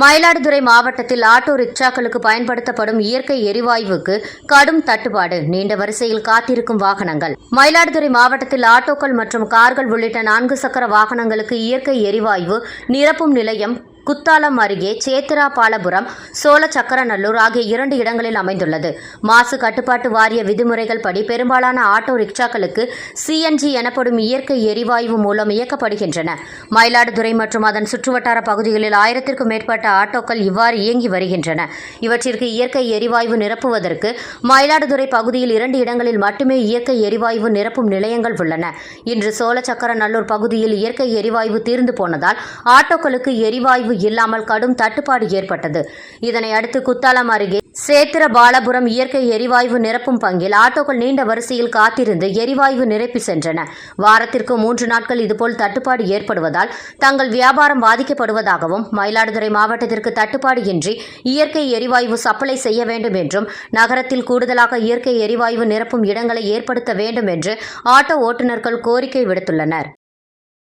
மயிலாடுதுறை மாவட்டத்தில் ஆட்டோ ரிக்ஷாக்களுக்கு பயன்படுத்தப்படும் இயற்கை எரிவாயுவுக்கு கடும் தட்டுப்பாடு. நீண்ட வரிசையில் காத்திருக்கும் வாகனங்கள். மயிலாடுதுறை மாவட்டத்தில் ஆட்டோக்கள் மற்றும் கார்கள் உள்ளிட்ட நான்கு சக்கர வாகனங்களுக்கு இயற்கை எரிவாயு நிரப்பும் நிலையம் குத்தாலம் அருகே சேத்திராபாலபுரம் சோழச்சக்கரநல்லூர் ஆகிய இரண்டு இடங்களில் அமைந்துள்ளது. மாசு கட்டுப்பாட்டு வாரிய விதிமுறைகள் படி பெரும்பாலான ஆட்டோ ரிக்ஷாக்களுக்கு சிஎன்ஜி எனப்படும் இயற்கை எரிவாயு மூலம் இயக்கப்படுகின்றன. மயிலாடுதுறை மற்றும் அதன் சுற்றுவட்டார பகுதிகளில் ஆயிரத்திற்கும் மேற்பட்ட ஆட்டோக்கள் இவ்வாறு இயங்கி வருகின்றன. இவற்றிற்கு இயற்கை எரிவாயு நிரப்புவதற்கு மயிலாடுதுறை பகுதியில் இரண்டு இடங்களில் மட்டுமே இயற்கை எரிவாயு நிரப்பும் நிலையங்கள் உள்ளன. இன்று சோழச்சக்கரநல்லூர் பகுதியில் இயற்கை எரிவாயு தீர்ந்து போனதால் ஆட்டோக்களுக்கு எரிவாயு இல்லாமல் கடும் தட்டுப்பாடு ஏற்பட்டது. இதனை அடுத்து குத்தாலம் அருகே சேத்திர பாலபுரம் இயற்கை எரிவாயு நிரப்பும் பங்கில் ஆட்டோக்கள் நீண்ட வரிசையில் காத்திருந்து எரிவாயு நிரப்பி சென்றன. வாரத்திற்கு மூன்று நாட்கள் இதுபோல் தட்டுப்பாடு ஏற்படுவதால் தங்கள் வியாபாரம் பாதிக்கப்படுவதாகவும் மயிலாடுதுறை மாவட்டத்திற்கு தட்டுப்பாடு இன்றி இயற்கை எரிவாயு சப்ளை செய்ய வேண்டும் என்றும் நகரத்தில் கூடுதலாக இயற்கை எரிவாயு நிரப்பும் இடங்களை ஏற்படுத்த வேண்டும் என்று ஆட்டோ ஓட்டுநர்கள் கோரிக்கை விடுத்துள்ளனர்.